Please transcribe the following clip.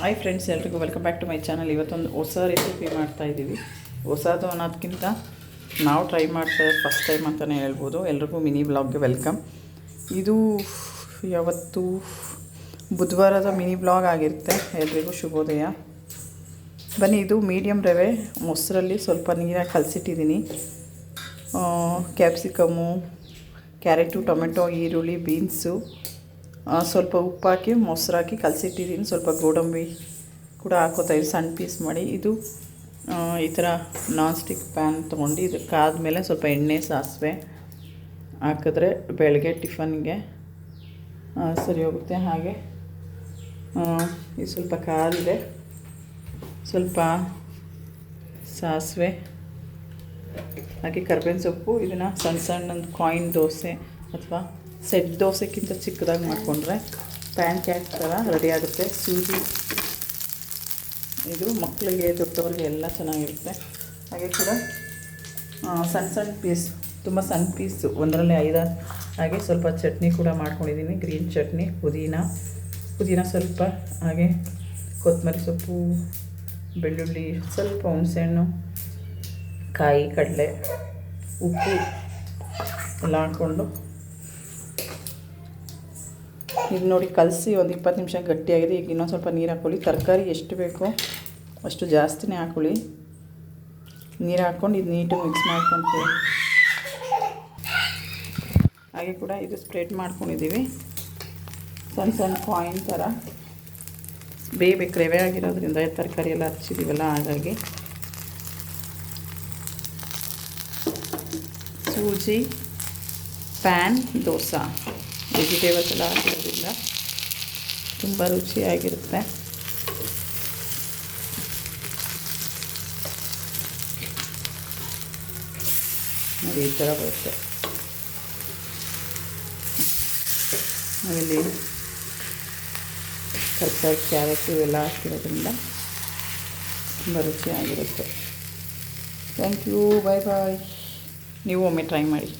Hi friends ಎಲ್ರಿಗೂ welcome back to my channel ಇವತ್ತೊಂದು ಹೊಸ ರೆಸಿಪಿ ಮಾಡ್ತಾ ಇದ್ದೀವಿ ಹೊಸದು ಅನ್ನೋದಕ್ಕಿಂತ ನಾವು ಟ್ರೈ ಮಾಡ್ತಾ ಫಸ್ಟ್ ಟೈಮ್ ಅಂತಲೇ ಹೇಳ್ಬೋದು. ಎಲ್ರಿಗೂ ಮಿನಿ ಬ್ಲಾಗ್ಗೆ ವೆಲ್ಕಮ್ ಇದು ಯಾವತ್ತು ಬುಧವಾರದ ಮಿನಿ ಬ್ಲಾಗ್ ಆಗಿರುತ್ತೆ. ಎಲ್ರಿಗೂ ಶುಭೋದಯ. ಬನ್ನಿ, ಇದು ಮೀಡಿಯಮ್ ರವೆ. ಮೊಸರಲ್ಲಿ ಸ್ವಲ್ಪ ನೀರಾಗಿ ಕಲಸಿಟ್ಟಿದ್ದೀನಿ. ಕ್ಯಾಪ್ಸಿಕಮ್ಮು ಕ್ಯಾರೆಟು ಟೊಮೆಟೊ ಈರುಳ್ಳಿ ಬೀನ್ಸು ಸ್ವಲ್ಪ ಉಪ್ಪು ಹಾಕಿ ಕಲಸಿಟ್ಟಿದ್ದೀನಿ ಸ್ವಲ್ಪ ಗೋಡಂಬಿ ಕೂಡ ಹಾಕೋತಾ ಇದ್ದೀನಿ ಸಣ್ಣ ಪೀಸ್ ಮಾಡಿ. ಇದು ಈ ಥರ ನಾನ್ ಸ್ಟಿಕ್ ಪ್ಯಾನ್ ತೊಗೊಂಡು ಇದು ಕಾದ್ಮೇಲೆ ಸ್ವಲ್ಪ ಎಣ್ಣೆ, ಸಾಸಿವೆ ಹಾಕಿದ್ರೆ ಬೆಳಗ್ಗೆ ಟಿಫನ್ಗೆ ಸರಿ ಹೋಗುತ್ತೆ. ಹಾಗೆ ಇದು ಸ್ವಲ್ಪ ಕಾದಿದೆ. ಸ್ವಲ್ಪ ಸಾಸಿವೆ, ಹಾಗೆ ಕರ್ಬೇವಿನ ಸೊಪ್ಪು, ಇದನ್ನು ಸಣ್ಣ ಸಣ್ಣ ಕಾಯಿನ್ ದೋಸೆ ಅಥವಾ ಸೆಟ್ ದೋಸೆಗಿಂತ ಚಿಕ್ಕದಾಗಿ ಮಾಡಿಕೊಂಡ್ರೆ ಪ್ಯಾನ್ ಕ್ಯಾಕ್ ಥರ ರೆಡಿ ಆಗುತ್ತೆ. ಸೂಜಿ, ಇದು ಮಕ್ಕಳಿಗೆ, ದೊಡ್ಡವ್ರಿಗೆ ಎಲ್ಲ ಚೆನ್ನಾಗಿರುತ್ತೆ. ಹಾಗೆ ಕೂಡ ಸಣ್ಣ ಸಣ್ಣ ಪೀಸ್, ತುಂಬ ಸಣ್ಣ ಪೀಸು, ಒಂದರಲ್ಲಿ ಐದಾರು ಹಾಗೆ ಸ್ವಲ್ಪ ಚಟ್ನಿ ಕೂಡ ಮಾಡ್ಕೊಂಡಿದ್ದೀನಿ ಗ್ರೀನ್ ಚಟ್ನಿ, ಪುದೀನ ಪುದೀನ ಸ್ವಲ್ಪ, ಹಾಗೆ ಕೊತ್ತಂಬರಿ ಸೊಪ್ಪು, ಬೆಳ್ಳುಳ್ಳಿ, ಸ್ವಲ್ಪ ಹುಣಸೆಹಣ್ಣು, ಕಾಯಿ, ಕಡಲೆ, ಉಪ್ಪು ಎಲ್ಲ ಹಾಕ್ಕೊಂಡು ಈಗ ನೋಡಿ ಕಲಸಿ ಒಂದು ಇಪ್ಪತ್ತು ನಿಮಿಷ ಗಟ್ಟಿಯಾಗಿದೆ. ಈಗ ಇನ್ನೊಂದು ಸ್ವಲ್ಪ ನೀರು ಹಾಕ್ಕೊಳ್ಳಿ ತರಕಾರಿ ಎಷ್ಟು ಬೇಕೋ ಅಷ್ಟು ಜಾಸ್ತಿನೇ ಹಾಕ್ಕೊಳ್ಳಿ ನೀರು ಹಾಕ್ಕೊಂಡು ಇದು ನೀಟಾಗಿ ಮಿಕ್ಸ್ ಮಾಡ್ಕೊತೀವಿ. ಹಾಗೆ ಕೂಡ ಇದು ಸ್ಪ್ರೆಡ್ ಮಾಡ್ಕೊಂಡಿದ್ದೀವಿ. ಸಣ್ಣ ಸಣ್ಣ ಕಾಯಿನ್ ಥರ ಬೇಯಬೇಕು ರವೆ ಆಗಿರೋದ್ರಿಂದ ತರಕಾರಿ ಎಲ್ಲ ಹಚ್ಚಿದ್ದೀವಲ್ಲ ಹಾಗಾಗಿ. ಸೂಜಿ, ಪ್ಯಾನ್, ದೋಸೆ. ವೆಜಿಟೇಬಲ್ಸ್ ಎಲ್ಲ ಹಾಕಿರೋದ್ರಿಂದ ತುಂಬ ರುಚಿಯಾಗಿರುತ್ತೆ. ನೋಡಿ, ಈ ಥರ ಬರುತ್ತೆ. ಆಮೇಲೆ ತರಕಾರಿ ಕ್ಯಾರೆಟ್ ಇವೆಲ್ಲ ಹಾಕಿರೋದ್ರಿಂದ ತುಂಬ ರುಚಿಯಾಗಿರುತ್ತೆ. Thank you, bye bye. ನೀವು ಒಮ್ಮೆ ಟ್ರೈ ಮಾಡಿ.